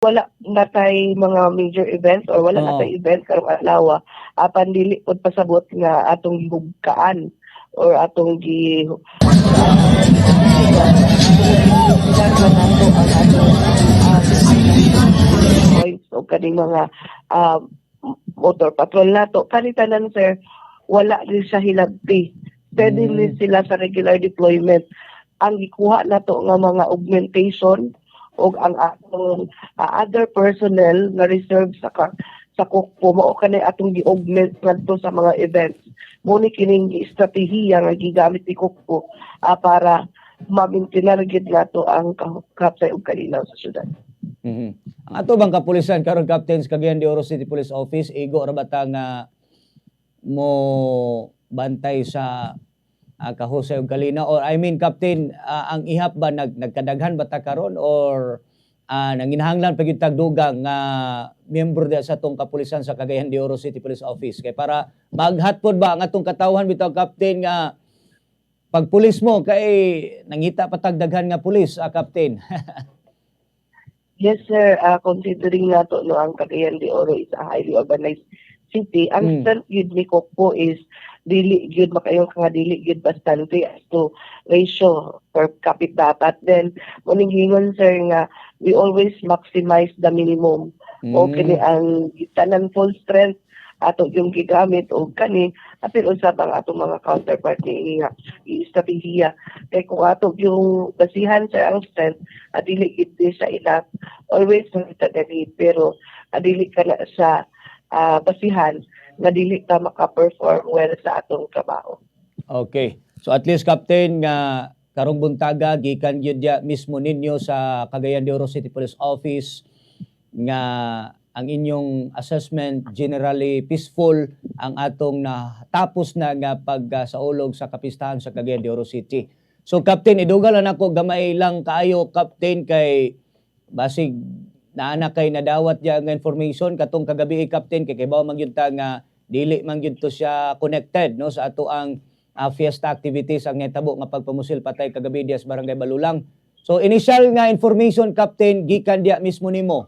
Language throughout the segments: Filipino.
wala na tay mga major events or wala na tay event karong adlaw apan dili pod pasabot nga atong gihugkaan or atong gi points o kaning mga ah, motor patrol nato. Kani tanan sir wala din sa hilabti steady Mm. sila sa regular deployment. Ang gikuha nato nga mga augmentation o ang atong ah, other personnel nga reserve sa ka, sa kukpo mao kanay atong gi-augment ngadto sa mga events mo ni kining estratehiya nga gigamit ni kukpo ah, para mamintinar gid nato ang sa ug kalinaw sa syudad. Mhm. Ang ato bang kapulisan karon Captain sa Cagayan de Oro City Police Office igo ra nga mo bantay sa uh, kahusay ug kalina. Or I mean Captain ah, ang ihap ba nag nagkadaghan ba ta karon? Or uh, nanginahanglan pa gyud tag dugang nga miyembro dia sa tong kapulisan sa Cagayan de Oro City Police Office? Kay para maghat pod ba ang atong katawhan bitaw Captain nga pag pulis mo kay nangita pa tag daghan nga pulis ah, Captain? Yes sir, Ah, considering nato no ang Cagayan de Oro is a highly urbanized city, ang Mm. strength gyud ni Kokpo is dili gyud makayong nga dili gyud bastante as to ratio per capita. But then muning hingon sir nga we always maximize the minimum. O Mm. kini ang tanan full strength ato yung gigamit o kani apil usab ang atong mga counterpart ni nga estratehiya kay kung ato yung basihan sa ang strength adili gid sa ila. Always dali pero adili ka na sa ah, basihan nga dili ka maka-perform well sa atong trabaho Okay. So at least Captain nga karong buntaga gikan gyud mismo ninyo sa Cagayan de Oro City Police Office nga ang inyong assessment generally peaceful ang atong natapos na nga pagsaulog sa kapistahan sa Cagayan de Oro City. So Captain idugal na nako gamay lang kaayo Captain kay basig naana kay nadawat dia nga information katong kagabi eh, Captain kay kay bawo man gyud ta nga dili man gyud to siya connected no sa ato ang ah, fiesta activities ang netabo nga pagpamusil patay kagabi diya sa barangay Balulang. So initial nga information captain gikan diya mismo nimo.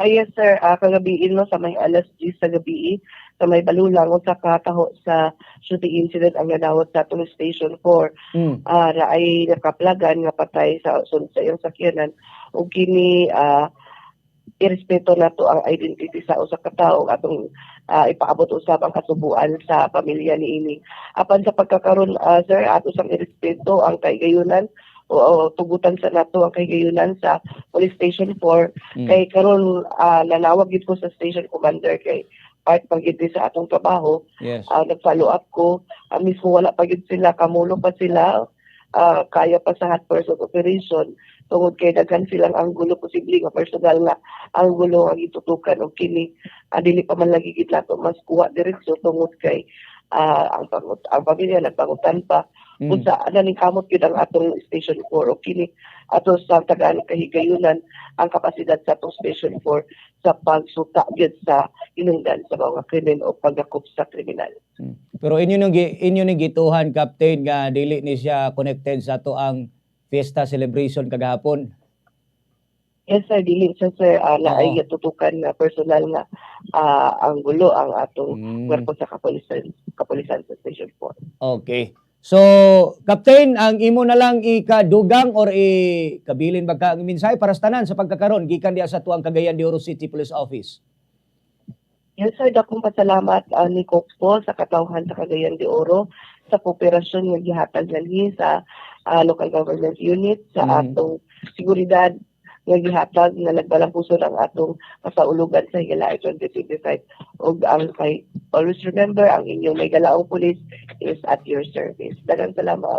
Ay, yes, sir. Uh, kagabi no, sa may alas 10 sa gabi, sa may balulang sa kataho sa shooting incident ang nadawat sa police station 4 Mm. uh, na ay nakaplagan nga patay sa sunod sa iyong sakyanan o kini uh, irespeto na to ang identity sa usa ka tawo atong ah, ipaabot usab ang kasubuan sa pamilya ni ini apan sa pagkakaroon ah, sir ato sang irespeto ang kaigayunan o, o tugutan sa nato ang kaigayunan sa police station 4 Mm. kay karon ah, nanawag gid ko sa station commander kay part pag gid sa atong trabaho Yes. uh, nag-follow up ko. Uh, mismo wala pa yun sila, kamulo pa sila, ah, kaya pa sa hot person operation. Tungod kay daghan silang anggulo posible nga personal nga anggulo nga gitutukan o kini ah, dili pa man lagi gid nato mas kuha diretso tungod kay ah, ang pangut ang pamilya nagpangutan pa Mm. ana ning kamot gyud ang atong station 4 o kini ato sa tagaan kahigayunan ang kapasidad sa atong station 4 sa pagsuta gyud sa inungdan sa mga krimen o pagakop sa kriminal. Mm. Pero inyo nung gi- inyo ni gituhan captain nga dili ni siya connected sa ato ang fiesta celebration kagahapon. Yes sir, dili siya sir uh, na Oo. ay tutukan na personal nga ah, ang gulo ang atong Mm. sa kapulisan, kapulisan sa Station 4. Okay. So, Captain, ang imo na lang ikadugang or ikabilin ba ka ang minsay para sa tanan sa pagkakaroon gikan diya sa tuang Cagayan de Oro City Police Office. Yes sir, dakong pasalamat ah, ni Coxpo sa katawhan sa Cagayan de Oro sa kooperasyon nga gihatag nalhi sa ah, local government unit sa Mm. atong seguridad nga gihatag nga nagbalang puso ang atong kasaulugan sa Higalaay 2025 ug ang kay always remember ang inyong may galaong police is at your service. Daghang salamat.